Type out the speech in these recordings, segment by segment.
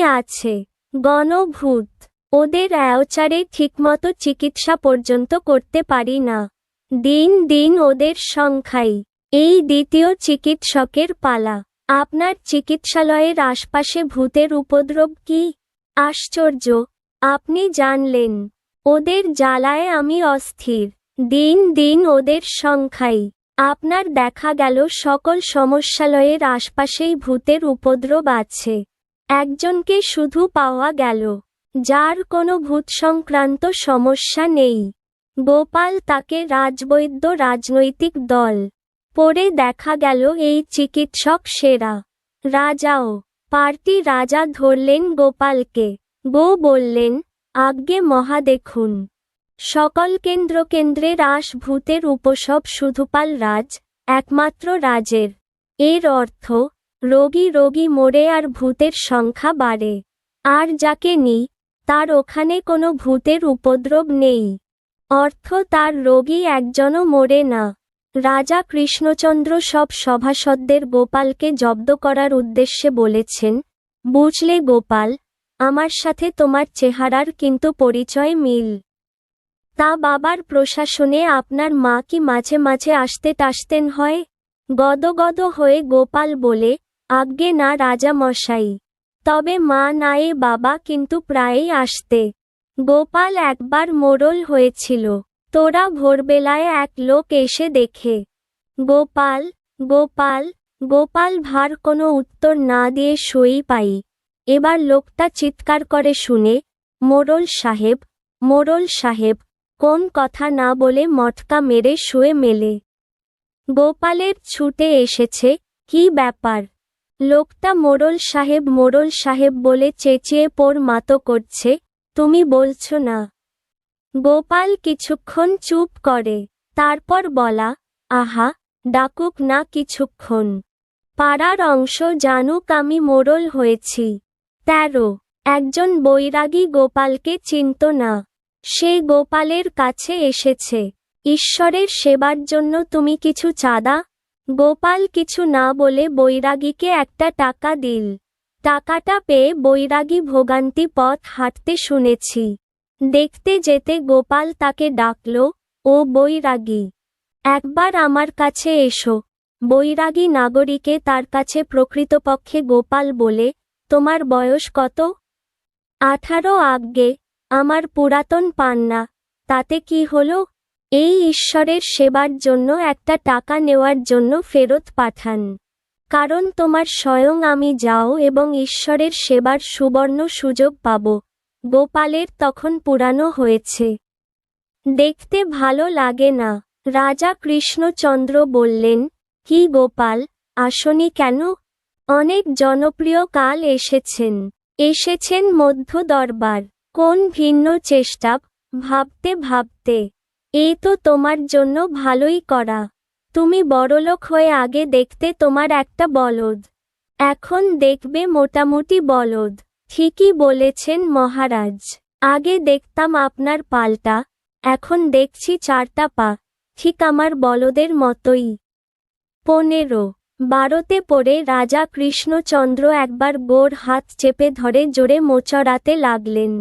আছে? গণভূত। ওদের অ্যাওচারে ঠিকমতো চিকিৎসা পর্যন্ত করতে পারি না। দিন দিন ওদের সংখ্যাই। এই দ্বিতীয় চিকিৎসকের পালা। আপনার চিকিৎসালয়ের আশপাশে ভূতের উপদ্রব কি? আশ্চর্য। আপনি জানলেন। ওদের জ্বালায় আমি অস্থির। দিন দিন ওদের সংখ্যাই। আপনার দেখা গেল সকল সমস্যালয়ের আশপাশেই ভূতের উপদ্রব আছে। একজনকে শুধু পাওয়া গেল, যার কোনো ভূত সংক্রান্ত সমস্যা নেই। গোপাল তাকে রাজবৈদ্য রাজনৈতিক দল পরে দেখা গেল এই চিকিৎসক সেরা। রাজাও, পার্টি রাজা ধরলেন গোপালকে গো বললেন, আজ্ঞে মহা দেখুন সকল কেন্দ্র কেন্দ্রে রাস ভূতের উপসব শুধুপাল রাজ, একমাত্র রাজের। এর অর্থ রোগী রোগী মরে আর ভূতের সংখ্যা বাড়ে। আর যাকে নি, তার ওখানে কোনো ভূতের উপদ্রব নেই। অর্থ তার রোগী একজনও মরে না। রাজা কৃষ্ণচন্দ্র সব সভাসদদের গোপালকে জব্দ করার উদ্দেশ্যে বলেছেন, বুঝলে গোপাল, আমার সাথে তোমার চেহারার কিন্তু পরিচয় মিল। তা বাবার প্রশাসনে আপনার মা কি মাঝে মাঝে আসতে টাসতেন হয়? গদগদ হয়ে গোপাল বলে আজ্ঞে না রাজা মশাই। তবে মা নায়ে বাবা কিন্তু প্রায়ই আসতে। গোপাল একবার মোড়ল হয়েছিল। তোরা ভোরবেলায় এক লোক এসে দেখে। গোপাল গোপাল গোপাল ভার কোনো উত্তর না দিয়ে সই পাই। এবার লোকটা চিৎকার করে শুনে, মোড়ল সাহেব মোড়ল সাহেব, কোন কথা না বলে মটকা মেরে শুয়ে মেলে। গোপালের ছুটে এসেছে, কি ব্যাপার? লোকটা মোড়ল সাহেব মোড়ল সাহেব বলে চেঁচিয়ে পোর মাতো করছে, তুমি বলছ না। গোপাল কিছুক্ষণ চুপ করে, তারপর বলা, আহা, ডাকুক না কিছুক্ষণ। পাড়ার অংশ জানুক আমি মোড়ল হয়েছি। তেরো, একজন বৈরাগী গোপালকে চিনত না। সে গোপালের কাছে এসেছে, ঈশ্বরের সেবার জন্য তুমি কিছু চাঁদা গোপাল কিছু না বলে বৈরাগীকে একটা টাকা দিল। টাকাটা পেয়ে বৈরাগী ভোগান্তি পথ হাঁটতে শুনেছি। দেখতে যেতে গোপাল তাকে ডাকল, ও বৈরাগী, একবার আমার কাছে এসো। বৈরাগী নাগরিকে তার কাছে প্রকৃতপক্ষে গোপাল বলে, তোমার বয়স কত? আঠারো আজ্ঞে আমার পুরাতন পান্না, তাতে কি হলো? এই ঈশ্বরের সেবার জন্য একটা টাকা নেওয়ার জন্য ফেরত পাঠান। কারণ তোমার স্বয়ং আমি যাও এবং ঈশ্বরের সেবার সুবর্ণ সুযোগ পাব। গোপালের তখন পুরানো হয়েছে। দেখতে ভালো লাগে না। রাজা কৃষ্ণচন্দ্র বললেন, কি গোপাল, আসনি কেন? অনেক জনপ্রিয় কাল এসেছেন। এসেছেন মধ্য দরবার। কোন ভিন্ন চেষ্টা? ভাবতে ভাবতে এ তো তোমার জন্য ভালোই করা। তুমি বড়লোক হয়ে আগে দেখতে তোমার একটা বলদ। এখন দেখবে মোটামুটি বলদ। ঠিকই বলেছেন মহারাজ। আগে দেখতাম আপনার পাল্টা, এখন দেখছি চারটা পা। ঠিক আমার বলদের মতোই। পনেরো। বারোতে পড়ে রাজা কৃষ্ণচন্দ্র একবার গোর হাত চেপে ধরে জোরে মোচড়াতে লাগলেন।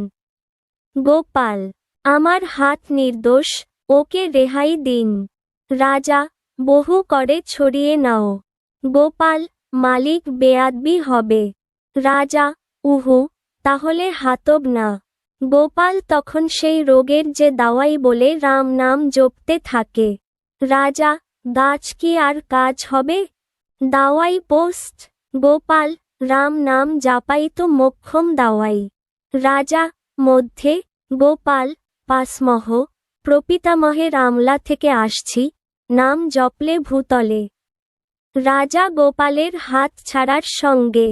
গোপাল, আমার হাত নির্দোষ ওকে রেহাই দিন। রাজা, বহু করে ছড়িয়ে নাও। গোপাল, মালিক বেয়াদবি হবে। রাজা, উহু, তাহলে হাতব না। গোপাল তখন সেই রোগের যে দাওয়াই বলে রাম নাম জপতে থাকে। রাজা, গাছ কি আর কাজ হবে? দাওয়াই পোস্ট। গোপাল, রাম নাম জাপাই তো মোক্ষম দাওয়াই। রাজা, মধ্যে, গোপাল, পাসমহ প্রপিতামহের আমলা থেকে আসছি নাম জপলে ভূতলে। রাজা গোপালের হাত ছাড়ার সঙ্গে।